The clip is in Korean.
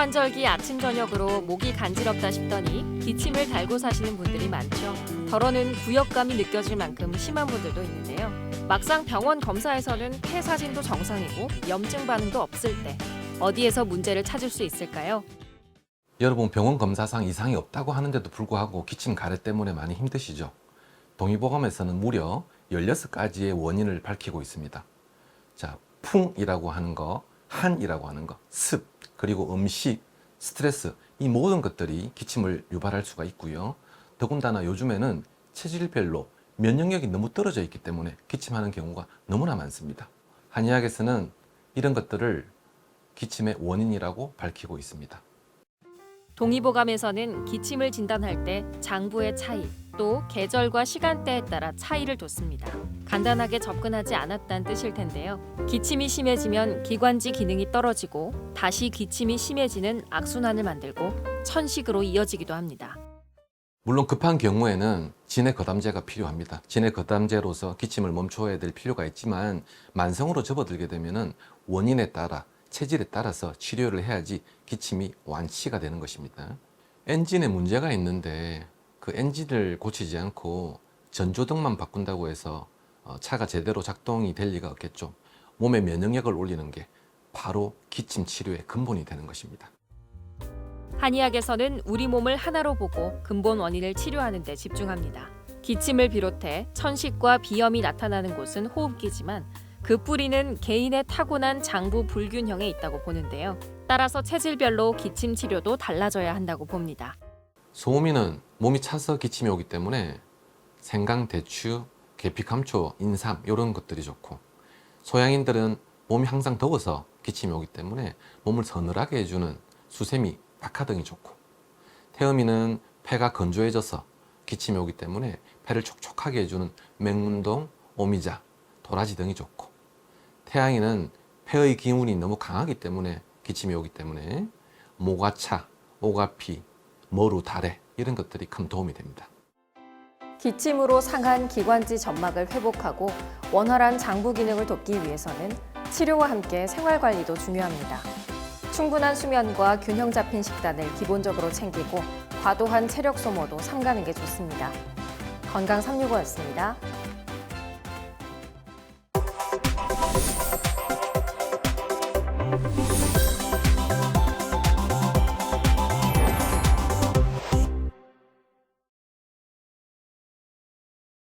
환절기 아침 저녁으로 목이 간지럽다 싶더니 기침을 달고 사시는 분들이 많죠. 덜어는 구역감이 느껴질 만큼 심한 분들도 있는데요. 막상 병원 검사에서는 폐 사진도 정상이고 염증 반응도 없을 때 어디에서 문제를 찾을 수 있을까요? 여러분 병원 검사상 이상이 없다고 하는데도 불구하고 기침 가래 때문에 많이 힘드시죠? 동의보감에서는 무려 16가지의 원인을 밝히고 있습니다. 자, 풍이라고 하는 거, 한이라고 하는 거, 습, 그리고 음식, 스트레스 이 모든 것들이 기침을 유발할 수가 있고요. 더군다나 요즘에는 체질별로 면역력이 너무 떨어져 있기 때문에 기침하는 경우가 너무나 많습니다. 한의학에서는 이런 것들을 기침의 원인이라고 밝히고 있습니다. 동의보감에서는 기침을 진단할 때 장부의 차이, 또 계절과 시간대에 따라 차이를 뒀습니다. 간단하게 접근하지 않았다는 뜻일 텐데요. 기침이 심해지면 기관지 기능이 떨어지고 다시 기침이 심해지는 악순환을 만들고 천식으로 이어지기도 합니다. 물론 급한 경우에는 진해 거담제가 필요합니다. 진해 거담제로서 기침을 멈춰야 될 필요가 있지만 만성으로 접어들게 되면은 원인에 따라 체질에 따라서 치료를 해야지 기침이 완치가 되는 것입니다. 엔진에 문제가 있는데 그 엔진을 고치지 않고 전조등만 바꾼다고 해서 어, 차가 제대로 작동이 될 리가 없겠죠. 몸의 면역력을 올리는 게 바로 기침 치료의 근본이 되는 것입니다. 한의학에서는 우리 몸을 하나로 보고 근본 원인을 치료하는 데 집중합니다. 기침을 비롯해 천식과 비염이 나타나는 곳은 호흡기지만 그 뿌리는 개인의 타고난 장부 불균형에 있다고 보는데요. 따라서 체질별로 기침 치료도 달라져야 한다고 봅니다. 소음이는 몸이 차서 기침이 오기 때문에 생강, 대추, 계피, 감초, 인삼 이런 것들이 좋고 소양인들은 몸이 항상 더워서 기침이 오기 때문에 몸을 서늘하게 해주는 수세미, 박하 등이 좋고 태음이는 폐가 건조해져서 기침이 오기 때문에 폐를 촉촉하게 해주는 맹문동, 오미자, 도라지 등이 좋고 태양이는 폐의 기운이 너무 강하기 때문에 기침이 오기 때문에 모가차, 오가피, 머루, 다래 이런 것들이 큰 도움이 됩니다. 기침으로 상한 기관지 점막을 회복하고 원활한 장부 기능을 돕기 위해서는 치료와 함께 생활 관리도 중요합니다. 충분한 수면과 균형 잡힌 식단을 기본적으로 챙기고 과도한 체력 소모도 삼가는 게 좋습니다. 건강 365였습니다.